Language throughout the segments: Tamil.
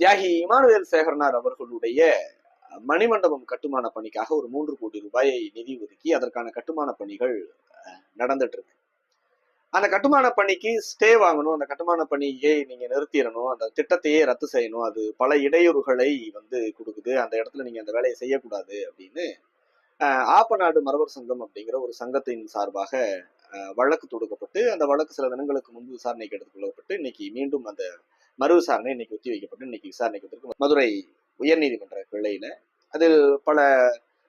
தியாகி இமானுவேல் சேகரனார் அவர்களுடைய மணிமண்டபம் கட்டுமான பணிக்காக ஒரு மூன்று கோடி ரூபாயை நிதி ஒதுக்கி அதற்கான கட்டுமான பணிகள் அஹ், நடந்துட்டு இருக்கு அந்த கட்டுமான பணிக்கு ஸ்டே வாங்கணும். அந்த கட்டுமான பணியை நீங்க நிறுத்திடணும். அந்த திட்டத்தையே ரத்து செய்யணும். அது பல இடையூறுகளை வந்து கொடுக்குது. அந்த இடத்துல நீங்க அந்த வேலையை செய்யக்கூடாது அப்படின்னு அஹ், ஆப்பநாடு மரபர் சங்கம் அப்படிங்கிற ஒரு சங்கத்தின் சார்பாக அஹ், வழக்கு தொடுக்கப்பட்டு அந்த வழக்கு சில தினங்களுக்கு முன்பு விசாரணைக்கு எடுத்துக்கொள்ளப்பட்டு இன்னைக்கு மீண்டும் அந்த மறு விசாரணை இன்னைக்கு ஒத்தி வைக்கப்பட்டு இன்னைக்கு விசாரணைக்கு வந்திருக்கு மதுரை உயர்நீதிமன்ற கிளையில அதில் பல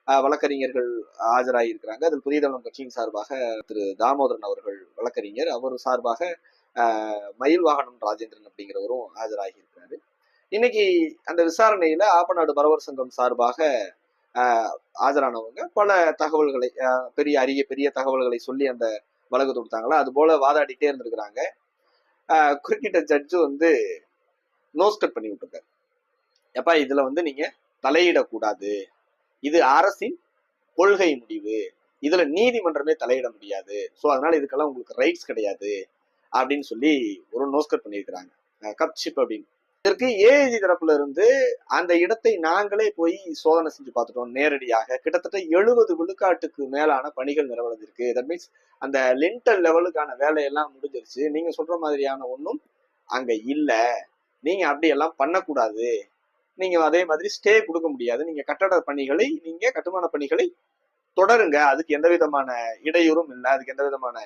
வழக்கறிஞர்கள் ஆஜராகியிருக்கிறாங்க. அதில் புதிய தமிழகம் கட்சியின் சார்பாக திரு தாமோதரன் அவர்கள் வழக்கறிஞர். அவர் சார்பாக மயில்வாகனம் மயில் வாகனம் ராஜேந்திரன் அப்படிங்கிறவரும் ஆஜராகியிருக்கிறாரு. இன்னைக்கு அந்த விசாரணையில ஆப்பநாடு பரவர் சங்கம் சார்பாக ஆஜரானவங்க. பல தகவல்களை பெரிய அரிய பெரிய தகவல்களை சொல்லி அந்த வழக்கு தொடுத்தாங்களா? அது போல வாதாடிட்டே இருந்திருக்கிறாங்க. குறுக்கிட்ட ஜட்ஜு வந்து நோஸ்கட் பண்ணி விட்டுருக்காரு. எப்பா இதுல வந்து நீங்க தலையிடக்கூடாது. இது அரசின் கொள்கை முடிவு. இதுல நீதிமன்றமே தலையிட முடியாது. ஸோ அதனால இதுக்கெல்லாம் உங்களுக்கு ரைட்ஸ் கிடையாது. அப்படின்னு சொல்லி ஒரு நோஸ்கட் பண்ணியிருக்கிறாங்க. கப்ஷிப் அப்படின்னு. இதற்கு ஏஐஜி தரப்புல இருந்து அந்த இடத்தை நாங்களே போய் சோதனை செஞ்சு பார்த்துட்டோம் நேரடியாக. கிட்டத்தட்ட எழுபது விழுக்காட்டுக்கு மேலான பணிகள் நிறைவடைஞ்சிருக்கு தட் மீன்ஸ் அந்த லிண்டல் லெவலுக்கான வேலையெல்லாம் முடிஞ்சிருச்சு. நீங்க சொல்ற மாதிரியான ஒன்றும் அங்க இல்லை. நீங்க அப்படியெல்லாம் பண்ணக்கூடாது. நீங்க அதே மாதிரி ஸ்டே கொடுக்க முடியாது. நீங்க கட்டட பணிகளை நீங்க கட்டுமான பணிகளை தொடருங்க. அதுக்கு எந்த விதமான இடையூறும் இல்லை. அதுக்கு எந்த விதமான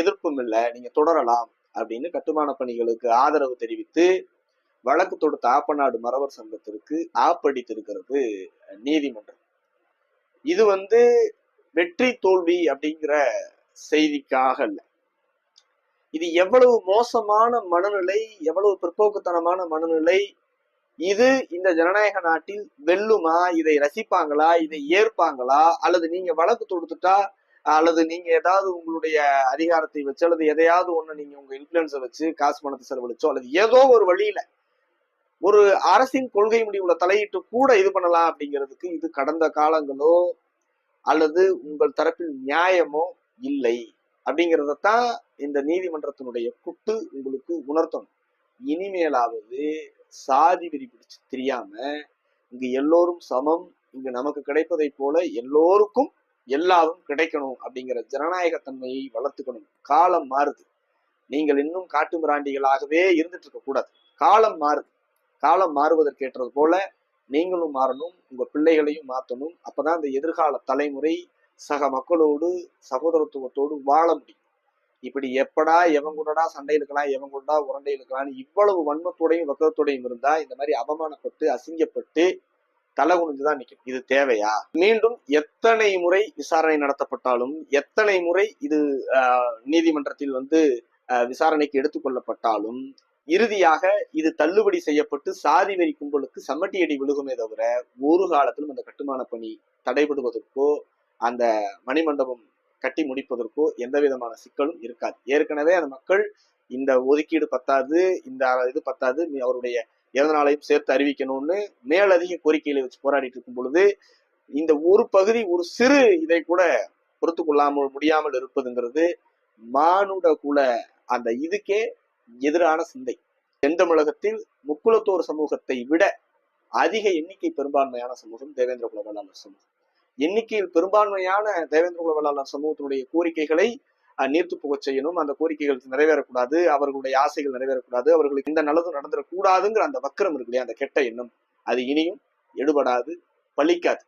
எதிர்ப்பும் இல்லை. நீங்க தொடரலாம் அப்படின்னு கட்டுமான பணிகளுக்கு ஆதரவு தெரிவித்து வழக்கு தொடுத்த ஆப்பநாடு மறவர் சங்கத்திற்கு ஆப்படித்திருக்கிறது நீதிமன்றம். இது வந்து வெற்றி தோல்வி அப்படிங்கிற செய்திக்காக அல்ல. இது எவ்வளவு மோசமான மனநிலை எவ்வளவு பிற்போக்குத்தனமான மனநிலை இது இந்த ஜனநாயக நாட்டில் வெல்லுமா இதை ரசிப்பாங்களா இதை ஏற்பாங்களா அல்லது நீங்க வழக்கு தொடுத்துட்டா அல்லது நீங்க ஏதாவது உங்களுடைய அதிகாரத்தை வச்சு அல்லது எதையாவது ஒண்ணு நீங்க உங்க இன்ஃபுளுன்ஸை வச்சு காசு பணத்தை செலவழிச்சோ அல்லது ஏதோ ஒரு வழியில ஒரு அரசின் கொள்கை முடிவுல தலையிட்டு கூட இது பண்ணலாம் அப்படிங்கிறதுக்கு இது கடந்த காலங்களோ அல்லது உங்கள் தரப்பில் நியாயமோ இல்லை அப்படிங்கிறதத்தான் இந்த நீதிமன்றத்தினுடைய குட்டு உங்களுக்கு உணர்த்தணும். இனிமேலாவது சாதி வெறி பிடிச்சு தெரியாம இங்கு எல்லோரும் சமம் இங்கு நமக்கு கிடைப்பதை போல எல்லோருக்கும் எல்லாரும் கிடைக்கணும் அப்படிங்கிற ஜனநாயக தன்மையை வளர்த்துக்கணும். காலம் மாறுது. நீங்கள் இன்னும் காட்டு மிராண்டிகளாகவே இருந்துட்டு இருக்க கூடாது. காலம் மாறுது. காலம் மாறுவதற்கேற்றது போல நீங்களும் மாறணும் உங்க பிள்ளைகளையும் மாற்றணும் அப்பதான் இந்த எதிர்கால தலைமுறை சக மக்களோடு சகோதரத்துவத்தோடு வாழ முடியும். இப்படி எப்படா எவன் கூடடா சண்டை இழுக்கலாம் எவன் கூடடா உரண்டை இழுக்கலாம்னு இவ்வளவு வன்மத்தோடையும் வக்கரத்தோடையும் இருந்தா இந்த மாதிரி அவமானப்பட்டு அசிங்கப்பட்டு தலை குனிஞ்சுதான் நிற்கும் இது தேவையா? மீண்டும் எத்தனை முறை விசாரணை நடத்தப்பட்டாலும் எத்தனை முறை இது ஆஹ், நீதிமன்றத்தில் வந்து விசாரணைக்கு எடுத்துக்கொள்ளப்பட்டாலும் இறுதியாக இது தள்ளுபடி செய்யப்பட்டு சாதி வெறி கும்பலுக்கு சமட்டியடி விழுகுமே தவிர ஒரு காலத்திலும் அந்த கட்டுமான பணி தடைபடுவதற்கோ அந்த மணிமண்டபம் கட்டி முடிப்பதற்கோ எந்த விதமான சிக்கலும் இருக்காது. ஏற்கனவே அந்த மக்கள் இந்த ஒதுக்கீடு பத்தாது இந்த இது பத்தாது அவருடைய இறந்த நாளையும் சேர்த்து அறிவிக்கணும்னு மேலதிக கோரிக்கைகளை வச்சு போராடிட்டு இருக்கும் பொழுது இந்த ஒரு பகுதி ஒரு சிறு இதை கூட பொறுத்து கொள்ளாமல் முடியாமல் இருப்பதுங்கிறது மானுட குல அந்த இதுக்கே எதிரான சிந்தை. தென்தமிழகத்தில் முக்குலத்தோர் சமூகத்தை விட அதிக எண்ணிக்கை பெரும்பான்மையான சமூகம் தேவேந்திர குல வேளாளர் சமூகம். எண்ணிக்கையில் பெரும்பான்மையான தேவேந்திர குல வேளாளர் சமூகத்தினுடைய கோரிக்கைகளை நீர்த்து புகச் செய்யணும். அந்த கோரிக்கைகள் நிறைவேறக்கூடாது. அவர்களுடைய ஆசைகள் நிறைவேறக்கூடாது. அவர்களுக்கு இந்த நல்லதும் நடந்துடக்கூடாதுங்கிற அந்த வக்கரம் இருக்கு இல்லையா? அந்த கெட்ட எண்ணம். அது இனியும் எடுபடாது பலிக்காது